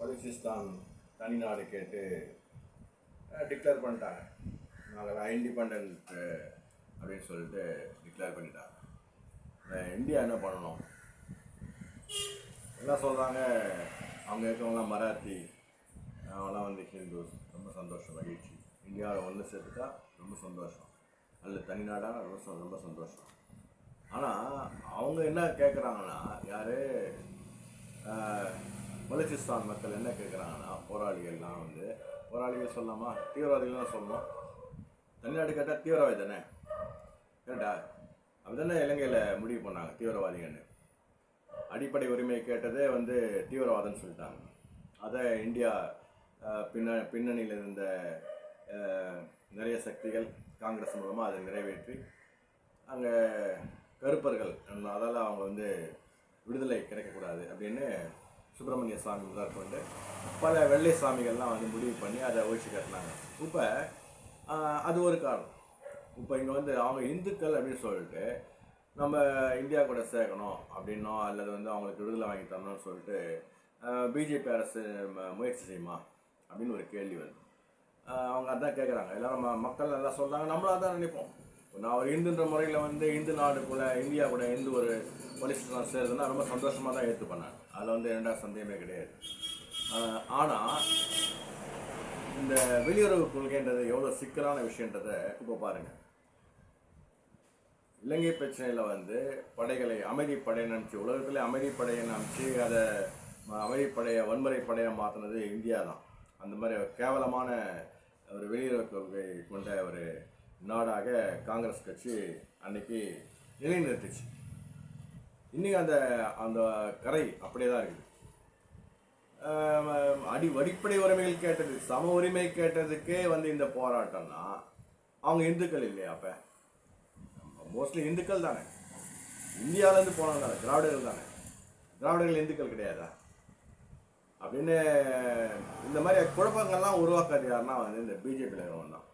பலுச்சிஸ்தான் தனிநாடு கேட்டு டிக்ளேர் பண்ணிட்டாங்க. நாங்கள் இண்டிபெண்ட் அப்படின்னு சொல்லிட்டு டிக்ளேர் பண்ணிட்டாங்க. இந்தியா என்ன பண்ணணும்? என்ன சொல்கிறாங்க அவங்க இருக்கவங்களாம் மராத்தி அவங்களாம் வந்து ஹிந்துஸ் ரொம்ப சந்தோஷம் மகிழ்ச்சி. இந்தியாவில் ஒன்று சேர்த்துட்டா ரொம்ப சந்தோஷம். அல்ல தனிநாடாக ரொம்ப ரொம்ப சந்தோஷம். ஆனால் அவங்க என்ன கேட்குறாங்கன்னா யார்? பலுச்சிஸ்தான் மக்கள் என்ன கேட்குறாங்கன்னா போராளிகள்லாம் வந்து போராளிகள் சொல்லாமா? தீவிரவாதிகள்லாம் சொல்லணும் தமிழ்நாடு கேட்டால் தீவிரவாதி தானே? கேட்டா? அப்படி தானே இலங்கையில் முடிவு பண்ணாங்க தீவிரவாதிகள்னு. அடிப்படை உரிமை கேட்டதே வந்து தீவிரவாதம்னு சொல்லிட்டாங்க. அதை இந்தியா பின்ன பின்னணியில் இருந்த நிறைய சக்திகள் காங்கிரஸ் மூலமாக அதை நிறைவேற்றி அங்கே கருப்பர்கள் அதால் அவங்க வந்து விடுதலை கிடைக்கக்கூடாது அப்படின்னு சுப்பிரமணிய சாமி முதற்கொண்டு பல வெள்ளை சாமிகள்லாம் வந்து முடிவு பண்ணி அதை ஒழிச்சு கட்டினாங்க. இப்போ அது ஒரு காரணம். இப்போ இங்கே வந்து அவங்க இந்துக்கள் அப்படின்னு சொல்லிட்டு நம்ம இந்தியா கூட சேர்க்கணும் அப்படின்னோ அல்லது வந்து அவங்களுக்கு விடுதலை வாங்கி தரணும்னு சொல்லிட்டு பிஜேபி அரசு ம- முயற்சி செய்யுமா அப்படின்னு ஒரு கேள்வி வருது. அவங்க அதான் கேட்குறாங்க எல்லாரும் ம- மக்கள் நல்லா சொல்கிறாங்க நம்மளும் அதான் நினைப்போம். நான் ஒரு இந்துன்ற முறையில் வந்து இந்து நாடுக்குள்ள இந்தியா கூட இந்து ஒரு பொலிஸ்லாம் சேருதுன்னா ரொம்ப சந்தோஷமாக தான் ஏற்றுப்பேன் நான். அதில் வந்து ரெண்டா சந்தேகமே கிடையாது. ஆனால் இந்த வெளியுறவு கொள்கைன்றது எவ்வளோ சிக்கலான விஷயன்றதை இப்போ பாருங்கள் இலங்கை பிரச்சனையில் வந்து படைகளை அமைதி அமைச்சு உலகத்தில் அமைதி அமைச்சு அதை அமைதிப்படையை வன்முறைப்படையை வன்முறை படையை மாற்றினது இந்தியா தான். அந்த மாதிரி கேவலமான ஒரு வெளியுறவு கொள்கை கொண்ட ஒரு நாடாக காங்கிரஸ் கட்சி அன்னைக்கு நிலைநிறுத்துச்சு. இன்றைக்கி அந்த அந்த கரை அப்படியே தான் இருக்குது. அடி அடிப்படை உரிமைகள் கேட்டது சம உரிமை கேட்டதுக்கே வந்து இந்த போராட்டம்னா அவங்க இந்துக்கள் இல்லையா அப்போ? மோஸ்ட்லி இந்துக்கள் தானே. இந்தியாவிலேருந்து போனவங்க தானே திராவிடர்கள் தானே. திராவிடர்கள் இந்துக்கள் கிடையாதா? அப்படின்னு இந்த மாதிரி குழப்பங்கள்லாம் உருவாக்காது யாருன்னா வந்து இந்த பிஜேபியில் இருக்கவன் தான்.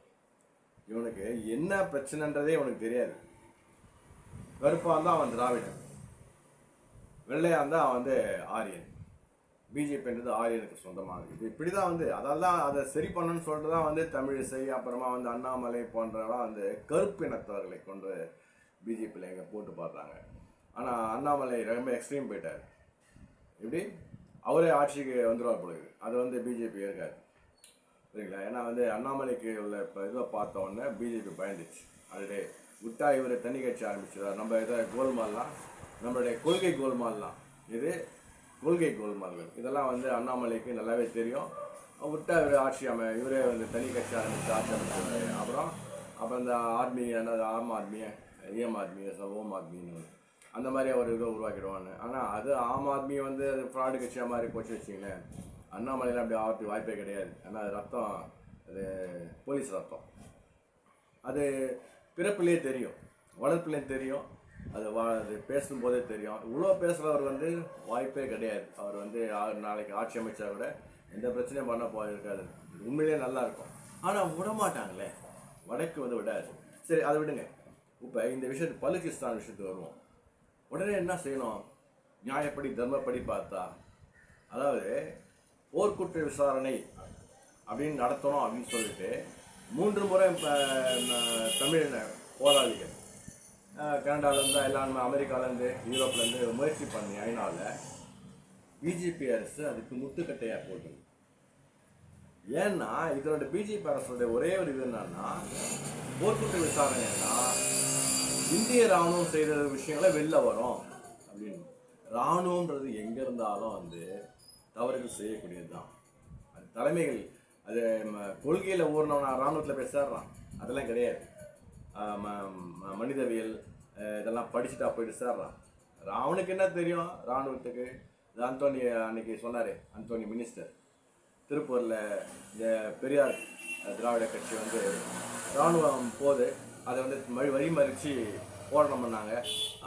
இவனுக்கு என்ன பிரச்சனைன்றதே இவனுக்கு தெரியாது. கருப்பாக இருந்தால் அவன் திராவிடன். வெள்ளையாக இருந்தால் அவன் வந்து ஆரியன். பிஜேபின்றது ஆரியனுக்கு சொந்தமாக. இது இப்படி தான் வந்து அதால் தான் அதை சரி பண்ணணும்னு சொல்லிட்டு தான் வந்து தமிழிசை அப்புறமா வந்து அண்ணாமலை போன்றவெல்லாம் வந்து கருப்பினத்தவர்களை கொண்டு பிஜேபியில் எங்கே போட்டு பார்த்தாங்க ஆனால் அண்ணாமலை ரொம்ப எக்ஸ்ட்ரீம் போயிட்டார். எப்படி? அவரே ஆட்சிக்கு வந்துடுவார் பொழுது அது வந்து பிஜேபி இருக்காது சரிங்களா ஏன்னா வந்து அண்ணாமலைக்கு உள்ள இப்போ இதை பார்த்த உடனே பிஜேபி பயந்துச்சு. ஆல்ரெடி விட்டா இவர் தனி கட்சி ஆரம்பிச்சிடார் நம்ம இதை கோல்மால்லாம் நம்மளுடைய கொள்கை கோல்மால்லாம். இது கொள்கை கோல்மால்கள். இதெல்லாம் வந்து அண்ணாமலைக்கு நல்லாவே தெரியும். விட்டா இவர் ஆட்சி அமை இவரே வந்து தனி கட்சி ஆரம்பித்து ஆட்சி அமைச்சாரு அப்புறம் அப்புறம் இந்த ஆர்மி என்னது ஆம் ஆத்மி ஏம் ஆத்மி ஓம் ஆத்மின்னு அந்த மாதிரி ஒரு இதை உருவாக்கிடுவான்னு ஆனால் அது ஆம் ஆத்மி வந்து அது ஃப்ராடு கட்சியாக மாதிரி போச்சு வச்சிங்களேன் அண்ணாமலையில் அப்படி ஆகிறதுக்கு வாய்ப்பே கிடையாது. ஏன்னா அது ரத்தம் அது போலீஸ் ரத்தம். அது பிறப்புலேயே தெரியும். வளர்ப்புலேயும் தெரியும். அது வா அது பேசும்போதே தெரியும். இவ்வளோ பேசுகிறவர் வந்து வாய்ப்பே கிடையாது. அவர் வந்து ஆ- நாளைக்கு ஆட்சி அமைச்சா கூட எந்த பிரச்சனையும் பண்ண போயிருக்காது உண்மையிலே உண்மையிலேயே நல்லா இருக்கும். ஆனால் விடமாட்டாங்களே வடக்கு வந்து விடாது. சரி அதை விடுங்க. இப்போ இந்த விஷயத்து பலுகிஸ்தான் விஷயத்துக்கு வருவோம். உடனே என்ன செய்யணும்? நியாயப்படி தர்மப்படி பார்த்தா அதாவது போர்க்குற்ற விசாரணை அப்படின்னு நடத்தணும் அப்படின்னு சொல்லிட்டு மூன்று முறை இப்போ தமிழ் போராளிகள் கனடாவிலேருந்து கனடாலேருந்து அமெரிக்காவிலேருந்து அமெரிக்காலேருந்து யூரோப்லேருந்து முயற்சி பண்ணி ஐநாவில் பிஜேபி அரசு அதுக்கு முட்டுக்கட்டையாக போட்டுது. ஏன்னா இதனோட பிஜேபி அரசோட ஒரே ஒரு இது என்னன்னா போர்க்குற்ற விசாரணைன்னா இந்திய ராணுவம் செய்கிற விஷயங்களை வெளில வரும் அப்படின்னு. ராணுவன்றது எங்கே இருந்தாலும் வந்து தவறுகள் செய்யக்கூடியது தான் அது தலைமைகள் அது கொள்கையில் ஊர்னவன் ராணுவத்தில் பேசாடுறான் அதெல்லாம் கிடையாது. ம- மனிதவியல் இதெல்லாம் படிச்சுட்டா போயிட்டு சேர்றான். ராவனுக்கு என்ன தெரியும்? ராணுவத்துக்கு? இது அந்தோனி அன்னைக்கு சொன்னார் அந்தோனி மினிஸ்டர். திருப்பூரில் இந்த பெரியார் திராவிட கட்சி வந்து இராணுவம் போது அதை வந்து மழி வழி மறித்து போராட்டம் பண்ணாங்க.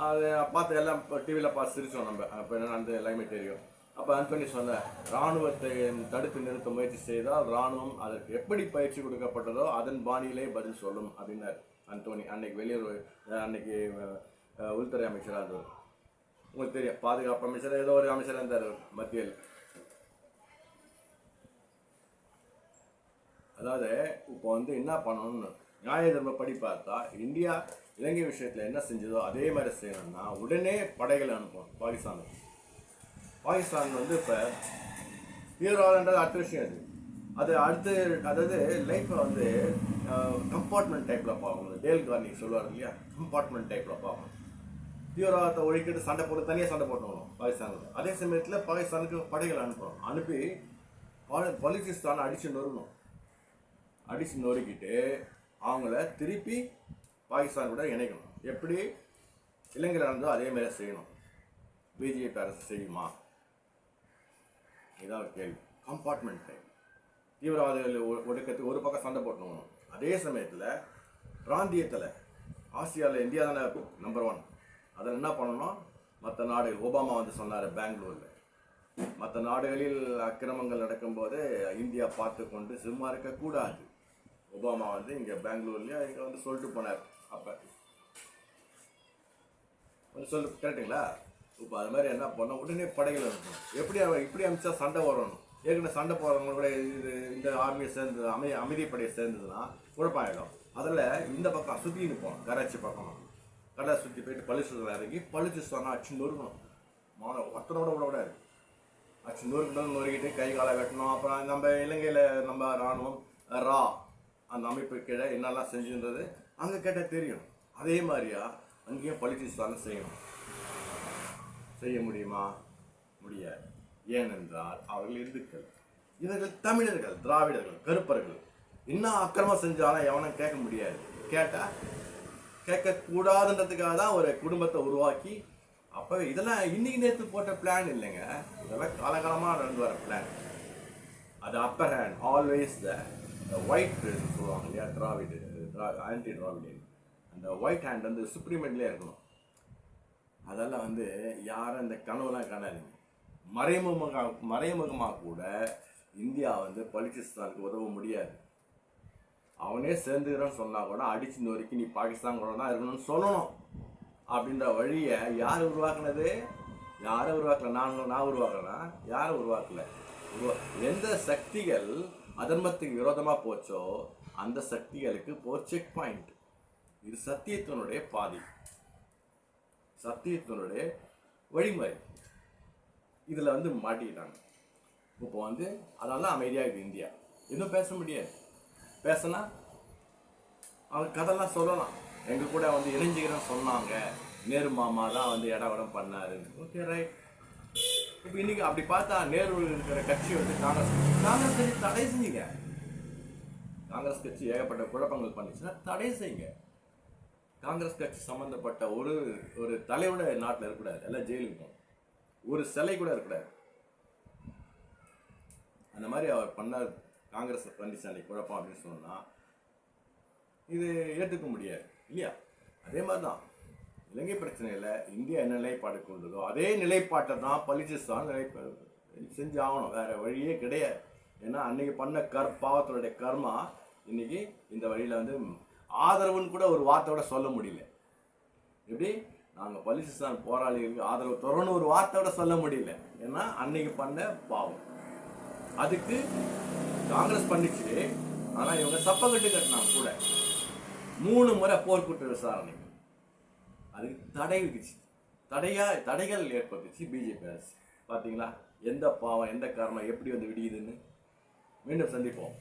அதை பார்த்து எல்லாம் டிவியில் பார்த்து சிரிச்சோம் நம்ம. அப்போ என்ன அந்த எல்லாமே தெரியும். அப்போ அந்தோனி சொன்னார் இராணுவத்தை தடுத்து நிறுத்த முயற்சி செய்தால் இராணுவம் அதற்கு எப்படி பயிற்சி கொடுக்கப்பட்டதோ அதன் பாணியிலே பதில் சொல்லும் அப்படின்னார் அந்தோனி அன்னைக்கு வெளியுறவு அன்னைக்கு உள்துறை அமைச்சராக இருந்தவர் உங்களுக்கு தெரியும் பாதுகாப்பு அமைச்சர் ஏதோ ஒரு அமைச்சராக இருந்தார் மத்தியில். அதாவது இப்போ வந்து என்ன பண்ணணும்னு நியாய தர்மப்படி படி பார்த்தா இந்தியா இலங்கை விஷயத்தில் என்ன செஞ்சதோ அதே மாதிரி செய்யணும்னா உடனே படைகளை அனுப்பணும் பாகிஸ்தானுக்கு. பாகிஸ்தான் வந்து இப்போ ஹீரோன்றது அடுத்த விஷயம் அது. அது அடுத்து அதாவது லைஃப்பை வந்து கம்பார்ட்மெண்ட் டைப்பில் பார்க்கணும். டேல் கார்னிக் சொல்லுவார் இல்லையா? கம்பார்ட்மெண்ட் டைப்பில் பார்க்கணும். தீவிரவாதத்தை ஒழிக்கிட்டு சண்டை போட்டு தனியாக சண்டை போட்டு வரும் பாகிஸ்தானுக்கு. அதே சமயத்தில் பாகிஸ்தானுக்கு படைகள் அனுப்பணும். அனுப்பி பல- பலுச்சிஸ்தானை அடித்து நொறுக்கணும். அடித்து நொறுக்கிட்டு அவங்கள திருப்பி பாகிஸ்தான் கூட இணைக்கணும். எப்படி? இலங்கையில் இருந்தோ அதே மாதிரி செய்யணும். பிஜேபி அரசு செய்யுமா? இதான் கேள்வி கம்பார்ட்மெண்ட் டைம் தீவிரவாதிகள் ஒடுக்கத்துக்கு ஒரு பக்கம் சண்டை போட்டணும் அதே சமயத்தில் பிராந்தியத்தில் ஆசியாவில் இந்தியா தானே நம்பர் ஒன் அதில் என்ன பண்ணணும்? மற்ற நாடுகள் ஒபாமா வந்து சொன்னார் பெங்களூரில். மற்ற நாடுகளில் அக்கிரமங்கள் நடக்கும்போது இந்தியா பார்த்து கொண்டு சும்மா இருக்கக்கூடாது ஒபாமா வந்து இங்கே பெங்களூர்லேயே இங்கே வந்து சொல்லிட்டு போனார். அப்போ கொஞ்சம் சொல்லு கரெக்டுங்களா இப்போ அது மாதிரி என்ன பண்ண உடனே படைகள் இருக்கும் எப்படி அவன் இப்படி அமைச்சா சண்டை வரணும் ஏற்கனவே சண்டை போகிறவங்க கூட இது இந்த ஆர்மியை சேர்ந்து அமை அமைதிப்படையை சேர்ந்ததுன்னா குழப்பாயிடும் அதில் இந்த பக்கம் சுற்றி நிற்போம் கராச்சி பக்கம். கடை சுற்றி போயிட்டு பளிச்சுல இறங்கி பளிச்சு சொன்னால் அச்சு நொறுக்கணும். மாணவ ஒருத்தனோட கூட விடாது. அச்சு நொறுக்கணும் நொறுக்கிட்டு கை காலை வெட்டணும். அப்புறம் நம்ம இலங்கையில் நம்ம இராணுவம் ரா அந்த அமைப்பு கீழே என்னெல்லாம் செஞ்சுன்றது அங்கே கேட்டால் தெரியும். அதே மாதிரியா அங்கேயும் பளிச்சுஸ்தானை செய்யணும். செய்ய முடியுமா? முடியாது. ஏனென்றால் அவர்கள் இந்துக்கள். இவர்கள் தமிழர்கள் திராவிடர்கள் கருப்பர்கள். இன்னும் அக்கிரமம் செஞ்சாலும் எவனும் கேட்க முடியாது. கேட்டா கேட்கக்கூடாதுன்றதுக்காக தான் ஒரு குடும்பத்தை உருவாக்கி அப்போ இதெல்லாம் இன்னைக்கு நேற்று போட்ட பிளான் இல்லைங்க. இதெல்லாம் காலகாலமாக நடந்து வர பிளான் அது upper hand always the white சொல்லுவாங்க இல்லையா திராவிடு ஆன்டி திராவிடு அந்த ஒயிட் ஹேண்ட் வந்து சுப்ரீமெண்ட்லேயே இருக்கணும். வந்து யாரும் இந்த கனவுலாம் காணாதீங்க. மறைமுகமாக மறைமுகமாக கூட இந்தியா வந்து பலிச்சிஸ்தானுக்கு உதவ முடியாது. அவனே சேர்ந்துக்கிறான்னு சொன்னால் கூட அடிச்சு நொறுக்கி நீ பாகிஸ்தான் கூட தான் இருக்கணும்னு சொல்லணும். அப்படின்ற வழியை யார் உருவாக்குனது? யாரை உருவாக்கல? நான் நான் உருவாக்கலனா? யாரை உருவாக்கல? உருவா எந்த சக்திகள் அதர்மத்துக்கு விரோதமாக போச்சோ அந்த சக்திகளுக்கு போர் செக் பாயிண்ட். இது சத்தியத்தினுடைய பாதி. சத்தியத்தினுடைய வழிமுறை. இதில் வந்து மாட்டிக்கிட்டாங்க. இப்போ வந்து அதனால தான் அமைதியாக இருக்குது இந்தியா. இன்னும் பேச முடியாது. பேசினா அவங்க கதைலாம் சொல்லலாம். எங்கள் கூட வந்து இணைஞ்சிக்கிறேன்னு சொன்னாங்க. நேரு மாமா தான் வந்து இடம் இடம் பண்ணாரு. ஓகே ரைட் இப்போ இன்னைக்கு அப்படி பார்த்தா நேரு இருக்கிற கட்சி வந்து காங்கிரஸ் காங்கிரஸ் கட்சி தடை செஞ்சீங்க. காங்கிரஸ் கட்சி ஏகப்பட்ட குழப்பங்கள் பண்ணிச்சுன்னா தடை செய்யுங்க. காங்கிரஸ் கட்சி சம்மந்தப்பட்ட ஒரு ஒரு தலையோட நாட்டில் இருக்கக்கூடாது. எல்லாம் ஜெயிலுக்கு போகணும். ஒரு சிலை கூட இருக்கக்கூடாது. அந்த மாதிரி அவர் பண்ணார் காங்கிரஸ் பண்ணிச்சு குழப்பம் அப்படின்னு சொன்னால் இது ஏற்றுக்க முடியாது இல்லையா? அதே மாதிரி தான் இலங்கை பிரச்சனையில் இந்தியா என்ன நிலைப்பாடு கொண்டதோ அதே நிலைப்பாட்டை தான் பலிச்சிஸ்தான் நிலைப்பாடு செஞ்சு ஆகணும் வேறு வழியே கிடையாது. ஏன்னா அன்றைக்கி பண்ண கர் பாவத்தினுடைய கர்மா இன்னைக்கு இந்த வழியில் வந்து ஆதரவுன்னு கூட ஒரு வார்த்தையோட சொல்ல முடியல. எப்படி? நாங்கள் பலிசிஸ்தான் போராளிகளுக்கு ஆதரவு தரோன்னு ஒரு வார்த்தையோட சொல்ல முடியல. ஏன்னா அன்னைக்கு பண்ண பாவம். அதுக்கு காங்கிரஸ் பண்ணிச்சு. ஆனால் இவங்க சப்பக்கட்டு கட்டினாங்க கூட. மூணு முறை போர்க்குற்ற விசாரணை. அதுக்கு தடை விதிச்சு. தடையா தடைகள் ஏற்பட்டுச்சு பிஜேபி அரசு. பார்த்தீங்களா எந்த பாவம் எந்த காரணம் எப்படி வந்து விடியுதுன்னு? மீண்டும் சந்திப்போம்.